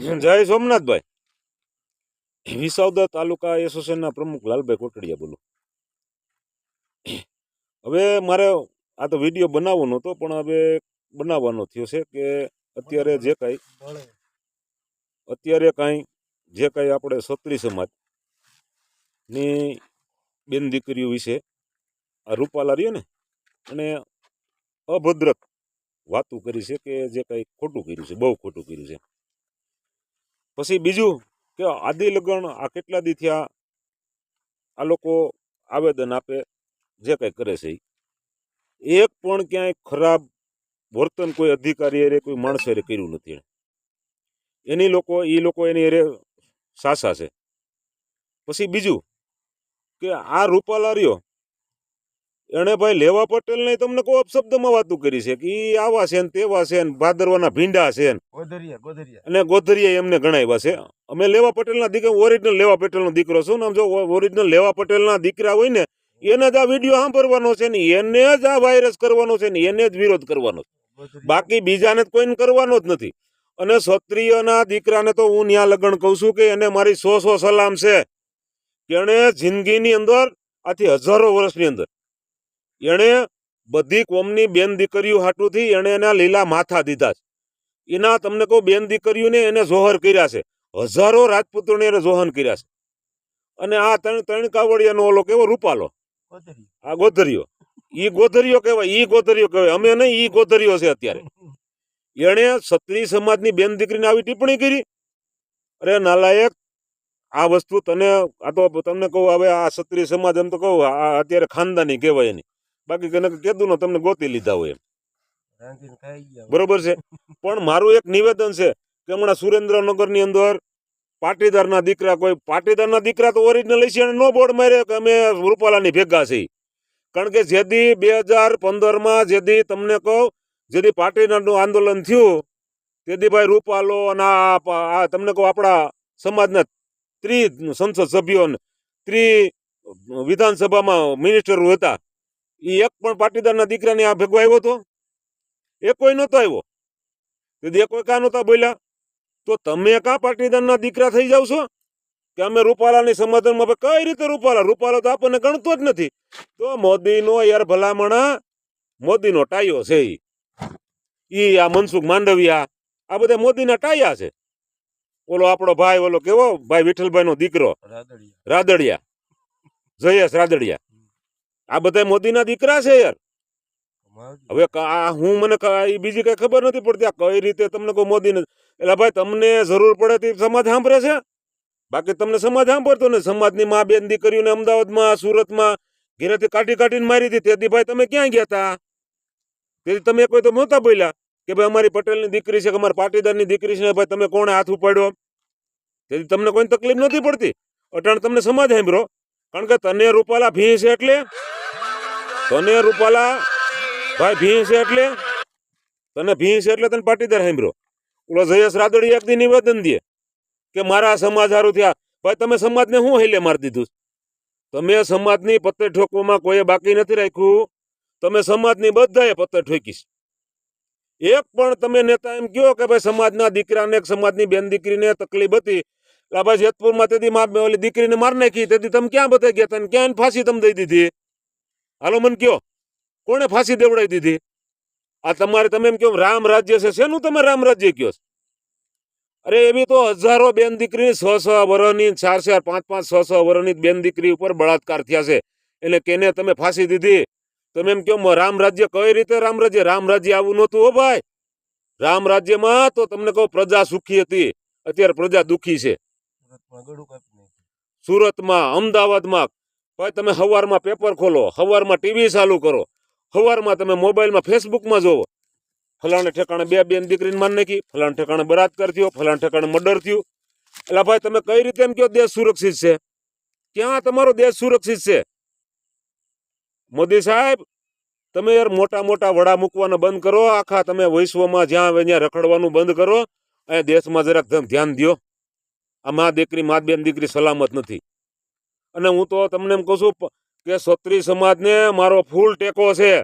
જય સોમનાથભાઈ. વિસાવદર તાલુકા એસોસિએશનના પ્રમુખ લાલભાઈ કોટડિયા બોલું. હવે મારે આ તો વીડિયો બનાવવાનો હતો, પણ હવે બનાવવાનો થયો છે કે અત્યારે જે કાંઈ અત્યારે કાંઈ જે કાંઈ આપણે સત્રી સમાજની બેન દીકરીઓ વિશે આ રૂપાલા રહ્યો ને, અને અભદ્રક વાતું કરી છે કે જે કાંઈ ખોટું કર્યું છે, બહુ ખોટું કર્યું છે. પછી બીજું કે આદિ લગ્ન આ કેટલા દી થયા? આ લોકો આવેદન આપે, જે કંઈ કરે છે. એક પણ ક્યાંય ખરાબ વર્તન કોઈ અધિકારી અરે કોઈ માણસ અરે કર્યું નથી એની લોકો એ લોકો એની અરે સાસા છે. પછી બીજું કે આ રૂપાલા એણે ભાઈ લેવા પટેલ ને તમને કોઈ અપશબ્દમાં વાતું કરી છે કે એ આવા છે ને તેવા છે ને ભાદરવાના ભીંડા છે ને? ગોધરિયા ગોધરિયા. અને ગોધરીએ એમને ગણાવ્યા છે. અમે લેવા પટેલના દીકરા ઓરિજિનલ લેવા પટેલનો દીકરો છું ને આમ જો ઓરિજિનલ લેવા પટેલના દીકરા હોય ને એને જ આ વીડિયો સાંભળવાનો છે ને એને જ આ વાયરસ કરવાનો છે ને એને જ વિરોધ કરવાનો છે. બાકી બીજાને કોઈને કરવાનો જ નથી. અને ક્ષત્રિયના દીકરાને તો હું ન્યા લગ્ન કહું છું કે એને મારી સો સો સલામ છે. કે એણે જિંદગીની અંદર આથી હજારો વર્ષની અંદર એણે બધી કોમની બેન દીકરીઓ હાટુથી એણે એના લીલા માથા દીધા છે. એના તમને કહું બેન દીકરીઓને એને જોહર કર્યા છે. હજારો રાજપુત્રોને એને જોહન કર્યા છે. અને આ ત્રણ ત્રણ કાવડિયાનો ઓલો કેવો રૂપાલો. આ ગોધરીઓ. ઈ ગોધરીઓ કહેવાય ઈ ગોધરીઓ કહેવાય. અમે નહીં ઈ ગોધરીઓ છે અત્યારે. એણે ક્ષત્રિય સમાજની બેન દીકરીને આવી ટિપ્પણી કરી. અરે નાલાયક આ વસ્તુ તને આ તો તમને કહું હવે આ ક્ષત્રિય સમાજ એમ તો કહું આ અત્યારે ખાનદાની કહેવાય એની. બાકી કનક કીધું ને તમને ગોતી લીધા હોય બરોબર છે. પણ મારું એક નિવેદન છે કે હમણાં સુરેન્દ્રનગરની અંદર પાટીદારના દીકરા કોઈ પાટીદારના દીકરા તો ઓરિજિનલ છે અને નો બોર્ડ માર્યો કે અમે રૂપાલાની ભેગા છે કારણ કે જેદી બે હજાર પંદરમાં જેદી તમને કહું જેદી પાટીદારનું આંદોલન થયું તેદી ભાઈ રૂપાલો અને આ આ તમને કહું આપણા સમાજના ત્રી સંસદ સભ્યો ત્રી વિધાનસભામાં મિનિસ્ટરો હતા. એ એક પણ પાટીદારના દીકરાને આ ભેગો આવ્યો હતો એ કોઈ નહોતો આવ્યો. દીદી એ કોઈ કા નહોતા બોલ્યા? તો તમે કાં પાટીદારના દીકરા થઈ જાવ છો? કે અમે રૂપાલાની સમર્થનમાં કઈ રીતે રૂપાલા? રૂપાલા તો આપણને ગણતો જ નથી. તો મોદીનો યાર ભલામણા મોદીનો ટાયો છે એ ઈ આ મનસુખ માંડવિયા આ બધા મોદીના ટાયા છે. ઓલો આપણો ભાઈ ઓલો કેવો? ભાઈ વિઠ્ઠલભાઈનો દીકરો. રાદડિયા. જયેશ રાદડિયા. આ બધા મોદીના દીકરા છે યાર. હવે આ હું મને બીજી કઈ ખબર નથી પડતી આ કઈ રીતે તમને કોઈ મોદી એટલે ભાઈ તમને જરૂર પડે તે સમાજ સાંભળે છે? બાકી તમને સમાજ સાંભળતો ને સમાજની મા બેન દીકરીઓને અમદાવાદમાં સુરતમાં ઘેરેથી કાઢી કાઢીને મારી હતી તેથી ભાઈ તમે ક્યાં ગયા હતા તેથી તમે કોઈ તો નહોતા બોલ્યા કે ભાઈ અમારી પટેલની દીકરી છે કે અમારી પાટીદારની દીકરી છે ભાઈ તમે કોણે હાથ ઉપાડ્યો? તેથી તમને કોઈ તકલીફ નથી પડતી? અટાણ તમને સમાજ સાંભળો કારણ કે તને રૂપાલા ભીંસ એટલે? તને રૂપાલા ભાઈ ભીંસ એટલે? તને ભીંસ એટલે તને પાટીદાર સાંભળ્યો ઓલો જયેશ રાદડી એક દી નિવેદન દે કે મારા સમાજ સારું થયા. ભાઈ, તમે સમાજને શું હેલે મારી દીધું? તમે સમાજની પત્તે ઠોકવામાં કોઈએ બાકી નથી રાખ્યું. તમે સમાજની બધાએ પત્તે ઠોકીશ એક પણ તમે નેતા એમ કયો કે ભાઈ, સમાજના દીકરાને સમાજની બેન દીકરીને તકલીફ હતી એટલે જેતપુરમાં તેથી ઓલી દીકરીને માર નાખી તેથી તમે ક્યાં બતાવી ગયા હતા ક્યાં ફાંસી તમે દઈ દીધી? હાલો મને કયો, કોણે ફાંસી દેવડાવી દીધી? આ તમારે તમે એમ કહો રામ રાજ્ય છે, શેનું તમે રામ રાજ્ય કયો અરે એવી તો હજારો બેન દીકરી છ છ વર્ષની ચાર ચાર, પાંચ પાંચ છ છ વર્ષની બેન દીકરી ઉપર બળાત્કાર થયા છે. એટલે કેને તમે ફાંસી દીધી? તમે એમ કહો રામ રાજ્ય કઈ રીતે રામ રાજ્ય? રામ રાજ્ય આવું નહોતું હો ભાઈ. રામ રાજ્યમાં તો તમને કહું, પ્રજા સુખી હતી. અત્યારે પ્રજા દુઃખી છે. સુરતમાં અમદાવાદમાં, ભાઈ તમે સવારમાં પેપર ખોલો સવારમાં ટીવી ચાલુ કરો સવારમાં તમે મોબાઈલમાં ફેસબુકમાં જોવો ફલાણે ઠેકાણે બે બેન દીકરીને માન નાખી, ફલાણ ઠેકાણે બળાત્કાર થયો, ફલાણ ઠેકાણે મર્ડર થયું. એટલે ભાઈ તમે કઈ રીતે એમ કહો દેશ સુરક્ષિત છે? ક્યાં તમારો દેશ સુરક્ષિત છે? મોદી સાહેબ, તમે યાર મોટા મોટા વડા મૂકવાના બંધ કરો, આખા તમે વૈશ્વમાં જ્યાં આવે ત્યાં રખડવાનું બંધ કરો, અહીંયા દેશમાં જરાક ધ્યાન- દ્યો. આ મા દીકરી, મા બેન દીકરી સલામત નથી. અને હું તો તમને એમ કહું છું કે ક્ષત્રિય સમાજને મારો ફૂલ ટેકો છે.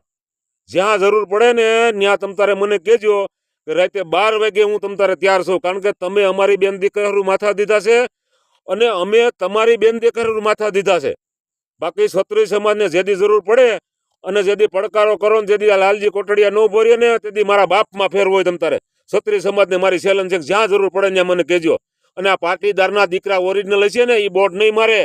જ્યાં જરૂર પડે ને ત્યાં તમ તારે મને કહેજો કે રાતે બાર વાગે હું તમ તારે તૈયાર છું. કારણ કે તમે અમારી બેન દીકરીનું માથા દીધા છે અને અમે તમારી બેન દીકરીનું માથા દીધા છે. બાકી ક્ષત્રિય સમાજને જેદી જરૂર પડે અને જેદી પડકારો કરો ને આ લાલજી કોટડિયા ન ભરીએ ને તેથી મારા બાપમાં ફેર હોય તમ તારે. ક્ષત્રિય સમાજને મારી ચેલેન્જ છે જ્યાં જરૂર પડે ત્યાં મને કહેજો. અને આ પાટીદારના દીકરા ઓરિજિનલ હશે ને એ બોર્ડ નહીં મારે.